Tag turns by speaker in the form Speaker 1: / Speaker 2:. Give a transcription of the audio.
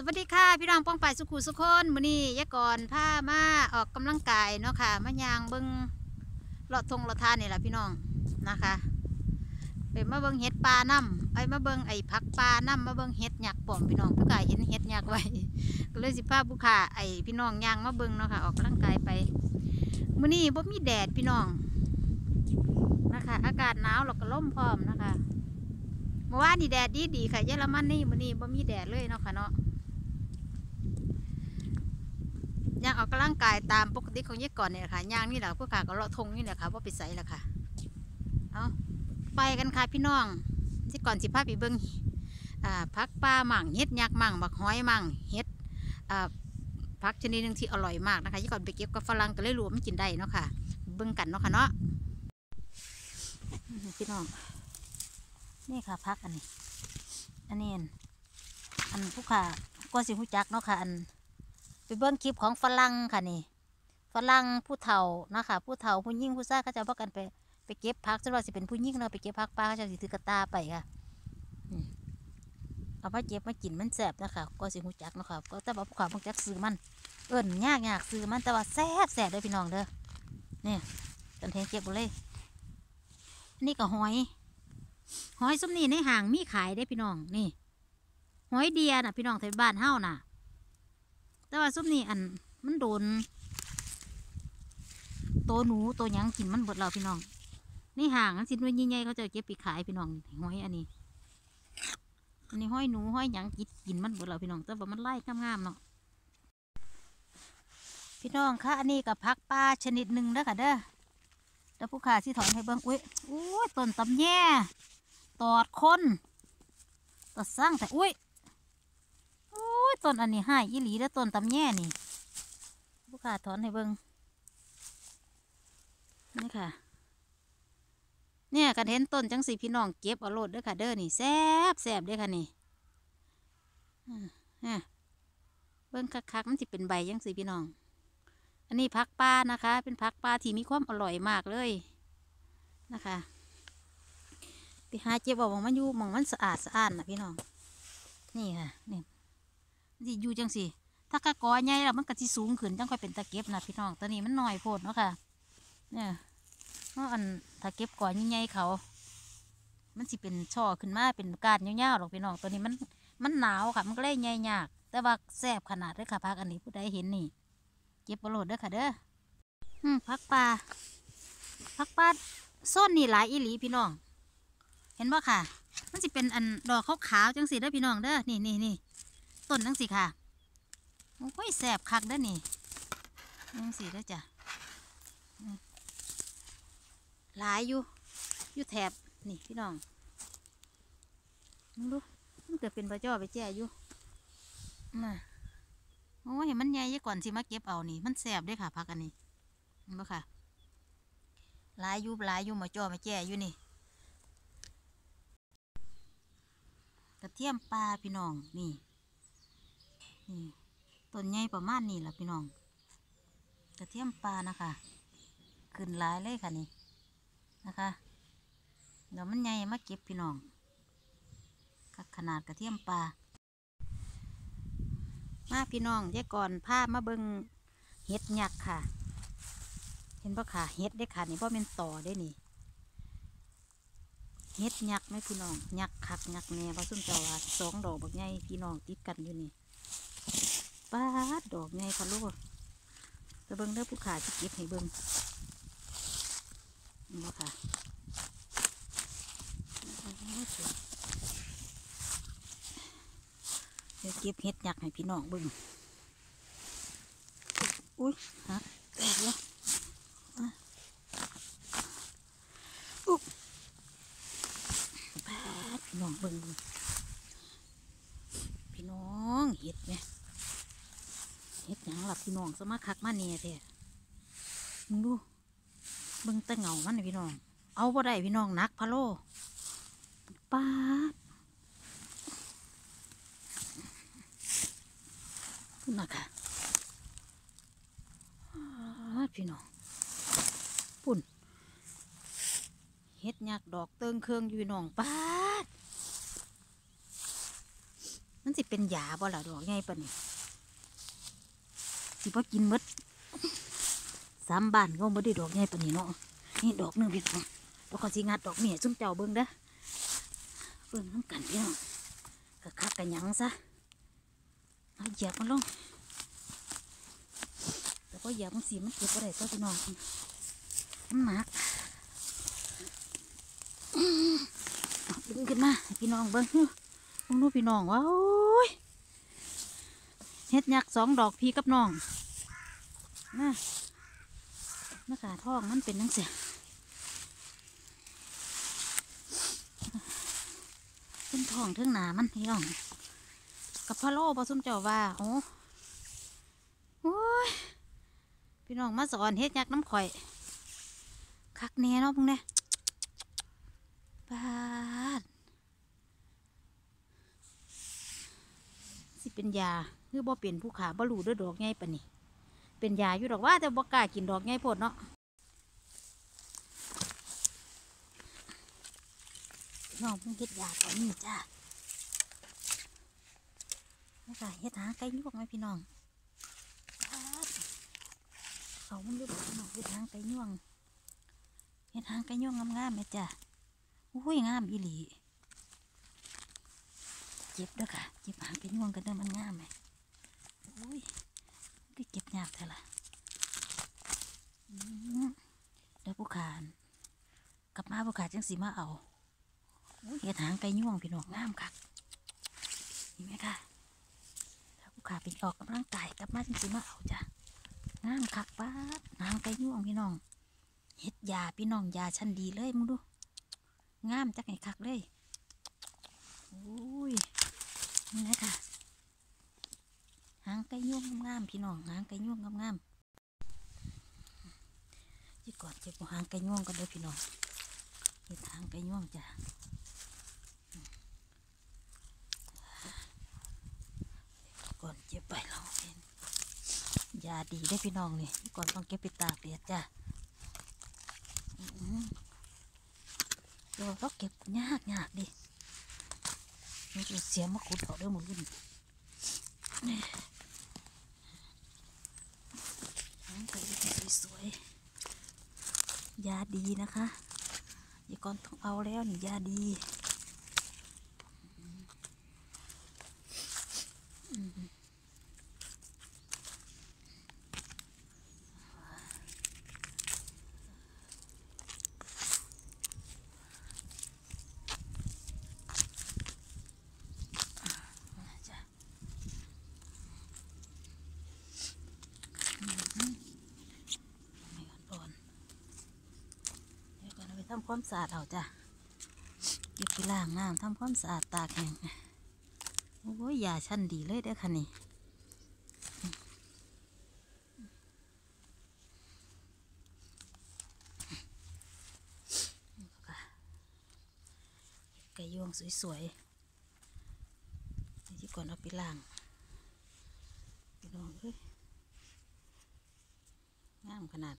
Speaker 1: สวัสดีค่ะ พี่น้องป้องไปสุขุสุคนมื้อนี้ยายก่อนพามาออกกำลังกายเนาะค่ะมายางเบิงเลาะทงเลาะทานนี่แหละพี่น้องนะคะไปมาเบิ้งเห็ดปลาน้ำไอ้มาเบิ้งไอ้ผักปลาน้ำมาเบิ้งเห็ดหยักป่อมพี่น้องผู้กายเห็นเห็ดหยักไว้ก็เลยสิพาผู้ขาไอ้พี่น้องยางมาเบิ้งเนาะค่ะออกกำลังกายไปมื้อนี้บ่มีแดดพี่น้องนะคะ อากาศหนาวแล้วก็ล่มพร้อมนะคะเมื่อวานนี่แดดดีดีค่ะเยอรมันนี่มื้อนี้บ่มีแดดเลยเนาะค่ะเนาะ ย่าง ออกกำลังกายตามปกติของยี่ก่อนเนี่ยค่ะย่างนี่แหละพวกขาก็เลาะทงนี่แหละค่ะว่าไปใส่ละค่ะ เอาไปกันค่ะพี่น้องที่ก่อนสิพาไปเบิ้งอ่าพักปลาหมั่งเฮ็ดยักษ์หมั่งบักห้อยหมั่งเฮ็ดอ่าพักชนิดหนึ่งที่อร่อยมากนะคะยี่ก่อนไปเก็บกับฝรั่งก็เลยรู้ว่ามันกินได้เนาะค่ะ เบิ้งกันเนาะค่ะเนาะพี่น้องนี่ค่ะพักอันนี้ อันนี้อันอันผู้ขาก็สิหูจักเนาะค่ะอัน ไปเบิ้งคลิปของฝรั่งค่ะนี่ฝรั่งผู้เฒ่านะคะผู้เฒ่าผู้ยิ่งผู้ซ่าเขาจะพากันไปไปเก็บพักสำหรับสิเป็นผู้ยิ่งเนาะไปเก็บพักปลาเขาจะสิถือกระตาไปค่ะเอามาเก็บมากินมันแสบนะคะก็สิหูจักนะค่ะก็แต่ว่าผู้ขาพวกจักซื้อมัน เอิ้นยากยากซื้อมันแต่ว่าแซ่บแซ่บเลยพี่น้องเด้อเนี่ยตันเทนเก็บมดเลยนี่ก็หอย หอยซุ้มนี่ในห่างมีขายได้พี่น้องนี่ หอยเดียน่ะพี่น้องแถวบ้านเฮาน่ะ แต่ว่าซุปนี่อันมันโดนตัวหนูตัวหยังกินมันบดเราพี่น้องนี่ห่างอันสินวยใหญ่ๆเขาจะเก็บไปขายพี่น้องห้อยอันนี้อันนี้ห้อยหนูห้อยหยังกินกินมันบดเราพี่น้องแต่ว่ามันไล่งามๆเนาะพี่น้องคะอันนี้กับพักปลาชนิดหนึ่งเด้อค่ะเด้อแล้วผู้ขาที่ถอนให้เบิ้งอุ้ยอุ้ยต้นตำแย่ตอดคนตอดสร้างแต่อุ้ย อ้ยต้นอันนี้ให้ยี่หลีแล้วต้นตำแย่นี่ลูกค้าถอนให้เบิงนี่ค่ะ เนี่ยกันเห็นต้นจังสีพี่น้องเก็บเอาโลดเด้อค่ะ เด้อนี่แซบแซบเด้อค่ะนี่เบิ้งคักๆมันจะเป็นใบจังสีพี่น้อง อันนี้พักปลานะคะ เป็นพักปลาที่มีความอร่อยมากเลยนะคะไปหาเจ็บเอาหมองมันอยู่มองมันสะอาดสะอาดนะพี่น้อง นี่ค่ะนี่ สิอยู่จังสิถ้ากะกอใหญ่แล้วมันก็สิสูงขึ้นจังค่อยเป็นตะเก็บนะพี่น้องตอนนี้มันน้อยโพดเนาะค่ะ เนี่ยเพราะอันถ้าเก็บก่อนใหญ่ๆเขา มันสิเป็นช่อขึ้นมาเป็นกาดยาวๆหรอกพี่น้องตัวนี้มันมันหนาวค่ะ มันก็เลยใหญ่ยาก แต่ว่าแซ่บขนาดเลยค่ะพักอันนี้ผู้ใดเห็นนี่ เก็บประโลดเด้อค่ะเด้อพักปลาพักปลาส้นนี่หลายอีหลีพี่น้อง เห็นบ่ค่ะ มันสิเป็นอันดอกขาวๆจังสิเด้อพี่น้องเด้อนี่นี่นี่ ต้นจังสิค่ะโอ้ยแสบคักเด้อนี่จังสิเด้จ้ะหลายอยู่อยู่แถบนี่พี่น้องมึงดูมันเกิดเป็นปลาจ้อไปแจ้อยู่น่ะโอ้ยมันใหญ่ยก่อนสิมาเก็บเอานี่ มันแสบเด้อค่ะพักอันนี้เห็นบ่ค่ะหลายอยู่หลายอยู่มาจ้อมาแจ้อยู่นี่กระเทียมปลาพี่น้องนี่ นี่ต้นใหญ่ประมาณนี้แหละพี่น้องกระเทียมปลานะคะขึ้นหลายเลยค่ะนี่นะคะเดี๋ยวมันใหญ่มาเก็บพี่น้องกัขนาดกระเทียมปลามาพี่น้องยายก่อนพามาเบิงเห็ดหยักค่ะ เห็นปะค่ะเห็ดได้ค่ะนี่เพราะเป็นต่อได้นี่เฮ็ดหยักไหมพี่น้องหยักษ์คักหยักแน่เพราะซุ่มเจ้าว่าสองดอกบักใหญ่พี่น้องติดกันอยู่นี่ ป้าดอกไงคะลูกจะเบิ้งเด้อผู้ขาจะเก็บให้เบิ้งนี่ค่ะเดี๋ยวเก็บเห็ดยักษ์ให้พี่น้องเบิ้งอุ้ยฮะแตกแล้วอะอุ๊บ ปาดพี่น้องเบิ่งดูพี่น้องเห็ดไหมเห็ดหยังหลับ พี่น้องสมาคักมาเนี่ยแท้มึงดูเบิ่งแตะเหงามันนะพี่น้อง เอาบ่ได้พี่น้องนักพะโลป้าดน่ะค่ะพี่น้องปุ่นเฮ็ดยักดอกเติงเครื่องอยู่หนองป้ามันสิเป็นยาบ่ล่ะดอกใหญ่ปะนี่ สิบ่กินมดสามบานก็บ่ได้ดอกใหญ่ปะนี่เนาะนี่ดอกหนึ่งพี่น้องแล้วก็สิงัดดอกนี่ให้ซุ่มเจ้าเบิ่งเด้อเบิ่งน้ำกันพี่น้องก็คักกันยังซะเอาเหยียบมันลงแต่ก็เหยียบมันสีมันเก็บบ่ได้ตัวพี่น้องมันหนักดึงขึ้นมาพี่น้องเบิ่งเบิ่งดูพี่น้องว่าเฮ็ดยักษ์สองดอกพี่กับน้อง นะหน้ากาทองมันเป็นนังเสียเป็นทองเทิงหนามันพี่น้อง กับพะโล่ผสมเจ้าว่าโอ้โอ้ยพี่น้องมาสอนเฮ็ดยักน้ำข่อย คักแน่เนาะพวกเนี้ยบาดสิเป็นยา คือบ่เป็นผู้ขาบ่รูด้วยดอกไงปะนี่ เป็นยาอยู่ดอกว่าแต่บ่กล้ากินดอกไงโพดเนาะพี่น้องเพิ่งเฮ็ดยาตอนนี้จ้านี่ค่ะเฮ็ดหาไก่ยวกไหมพี่น้องเขามันอยู่บพี่น้องเฮ็ดหางไก่ยวงเฮ็ดหางไก่ยวงงามๆไหมจ้ะอุ้ยงามอีหลีเจ็บเด้อค่ะเจ็บหางไก่ยวงกันเด้อมันงามไหมอุ้ย ก็เก็บยากเท่าล่ะอืมเดี๋ยวผู้ขานกลับมาผู้ขาจังสีมาเอาอุ้ยเฮ็ดหางไก่ยวงพี่น้องงามคักเห็นไหมค่ะถ้าผู้ขาเป็นออกกำลังกายกลับมาจริงๆมาเอาจ้ะงามคักป้าดนางไก่ย่วงพี่น้องเฮ็ดยาพี่น้องยาชั้นดีเลยมึงดูงามจักไห้คักเลยโอ้ยนี่นะค่ะางไก่ย่วงงามๆพี่น้องหางไก่ย่วงงามๆจีก่อนเจ็บหางไก่ย่วงกันเลยพี่น้องเฮ็ดหางไก่ย่วงจ้ะก่อนเจ็บไปเราเองยาดีได้พี่น้องนี่ก่อนต้องเก็บไปตากแดดจ้ะอื้อหือเดี๋ยวเราเก็บยากยากดิมันจะเสียมาขุดเอาเด้อหมดรุ่นนี่หางไก่สวยๆ ยาดีนะคะอย่าก่อนต้องเอาแล้วนี่ยาดี จ้ะไม่อ่อนๆเดี๋ยวก่อนเอาไปทำความสะอาดเอาจ้ะเก็บไปล้างน้ำทำความสะอาดตากแห้งโอ้ยยาชั้นดีเลยเด้อค่ะนี่ไก่ยวงสวยๆที่ก่อนเอาไปล้างพี่น้องเอ้ยงามขนาด